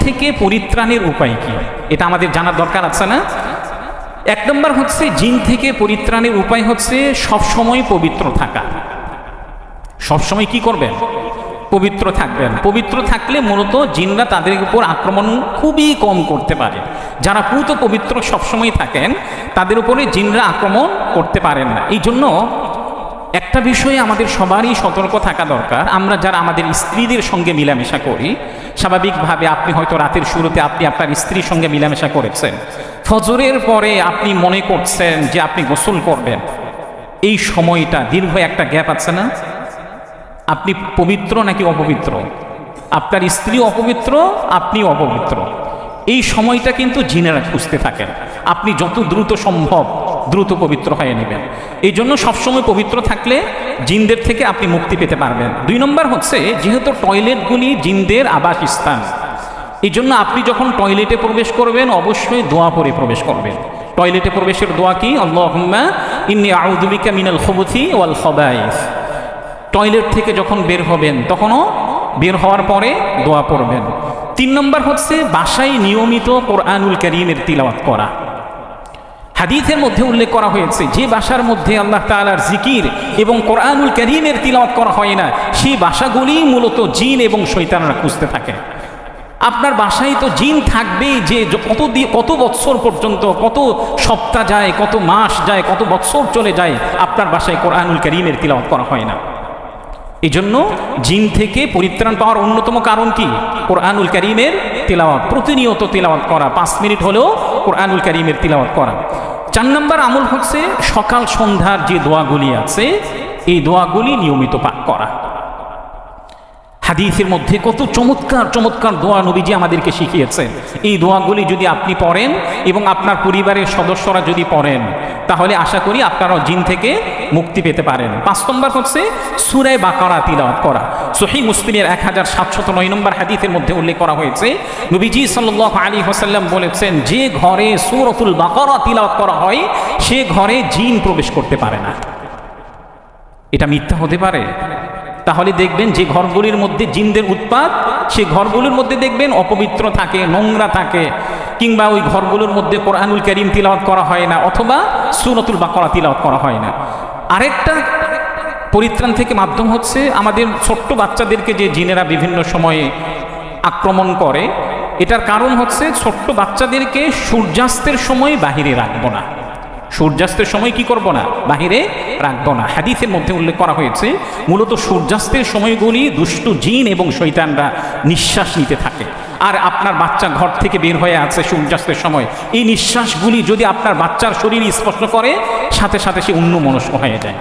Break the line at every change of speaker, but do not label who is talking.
থেকে পরিত্রাণের উপায় কি? এটা আমাদের জানার দরকার আছে না? এক নম্বর হচ্ছে, জিন থেকে পরিত্রাণের উপায় হচ্ছে সবসময় পবিত্র থাকা। সবসময় কি করবেন? পবিত্র থাকবেন। পবিত্র থাকলে মূলত জিনরা তাদের উপর আক্রমণ খুবই কম করতে পারে। যারা পুত পবিত্র সবসময় থাকেন, তাদের উপরে জিনরা আক্রমণ করতে পারেন না। এই জন্য একটা বিষয়ে আমাদের সবারই সতর্ক থাকা দরকার। আমরা যারা আমাদের স্ত্রীদের সঙ্গে মিলামেশা করি স্বাভাবিকভাবে আপনি হয়তো রাতের শুরুতে আপনি আপনার স্ত্রীর সঙ্গে মিলামেশা করেছেন। ফজরের পরে আপনি মনে করছেন যে আপনি গোসল করবেন। এই সময়টা, দীর্ঘ একটা গ্যাপ আছে না? আপনি পবিত্র নাকি অপবিত্র? আপনার স্ত্রী অপবিত্র, আপনি অপবিত্র। এই সময়টা কিন্তু জিনেরা খুঁজতে থাকেন। আপনি যত দ্রুত সম্ভব দ্রুত পবিত্র হয়ে নেবেন। এই জন্য সবসময় পবিত্র থাকলে জিনদের থেকে আপনি মুক্তি পেতে পারবেন। দুই নম্বর হচ্ছে, যেহেতু টয়লেটগুলি জিনদের আবাসস্থান, এই জন্য আপনি যখন টয়লেটে প্রবেশ করবেন, অবশ্যই দোয়া পরে প্রবেশ করবেন। টয়লেটে প্রবেশের দোয়া কি? আল্লাহুম্মা ইন্নি আউযুবিকা মিনাল খুবুথি ওয়াল খাবাইস। টয়লেট থেকে যখন বের হবেন, তখনও বের হওয়ার পরে দোয়া পড়বেন। তিন নম্বর হচ্ছে, বাসায় নিয়মিত কোরআনুল করিমের তিলাওয়াত করা। হাদিসের মধ্যে উল্লেখ করা হয়েছে, যে বাসার মধ্যে আল্লাহ তালার জিকির এবং কোরআনুল করিমের তিলাওয়াত করা হয় না, সেই বাসাগুলি মূলত জিন এবং শৈতানরা খুঁজতে থাকে। আপনার বাসায় তো জিন থাকবেই যে কত দিয়ে কত বৎসর পর্যন্ত, কত সপ্তাহ যায়, কত মাস যায়, কত বৎসর চলে যায়, আপনার বাসায় কোরআনুল করিমের তিলাওয়াত করা হয় না। এই জন্য জিন থেকে পরিত্রাণ পাওয়ার অন্যতম কারণ কি? কোরআনুল করিমের তিলাওয়াত, প্রতিনিয়ত তিলাওয়াত করা, পাঁচ মিনিট হলেও কোরআনুল করিমের তিলাওয়াত করা। চার নম্বর আমল হচ্ছে সকাল সন্ধ্যার যে দোয়াগুলি আছে এই দোয়াগুলি নিয়মিত পাঠ করা। হাদিসের মধ্যে কত চমৎকার চমৎকার দোয়া নবীজি আমাদেরকে শিখিয়েছেন। এই দোয়াগুলি যদি আপনি পড়েন এবং আপনার পরিবারের সদস্যরা যদি পড়েন, তাহলে আশা করি আপনারাও জিন থেকে মুক্তি পেতে পারেন। পাঁচ নম্বর হচ্ছে সুরায় বাকারা তিলাওয়াত করা। সহি মুসলিমের এক হাজার সাতশত নয় নম্বর হাদিসের মধ্যে উল্লেখ করা হয়েছে, নবীজি সাল্লাহ আলী হোসাল্লাম বলেছেন, যে ঘরে সুরতুল বাকারা তিলাওয়াত করা হয়, সে ঘরে জিন প্রবেশ করতে পারে না। এটা মিথ্যা হতে পারে? তাহলে দেখবেন যে ঘরগুলির মধ্যে জিনদের উৎপাত, সে ঘরগুলোর মধ্যে দেখবেন অপবিত্র থাকে, নোংরা থাকে। কিংবা ওই ঘরগুলোর মধ্যে কোরআনুল করিম তিলাওয়াত করা হয় না, অথবা সুরতুল বাকরা তিলাওয়াত করা হয় না। আরেকটা পরিত্রাণ থেকে মাধ্যম হচ্ছে আমাদের ছোট্ট বাচ্চাদেরকে যে জিনেরা বিভিন্ন সময়ে আক্রমণ করে, এটার কারণ হচ্ছে ছোট্ট বাচ্চাদেরকে সূর্যাস্তের সময় বাহিরে রাখব না। সূর্যাস্তের সময় কি করব না? বাহিরে রাখব না। হাদিসের মধ্যে উল্লেখ করা হয়েছে, মূলত সূর্যাস্তের সময়গুলি দুষ্টু জিন এবং শৈতানরা নিঃশ্বাস নিতে থাকে। আর আপনার বাচ্চা ঘর থেকে বের হয়ে আছে সূর্যাস্তের সময়। এই নিঃশ্বাসগুলি যদি আপনার বাচ্চার শরীর স্পর্শ করে, সাথে সাথে সে অন্য মনস্ক হয়ে যায়।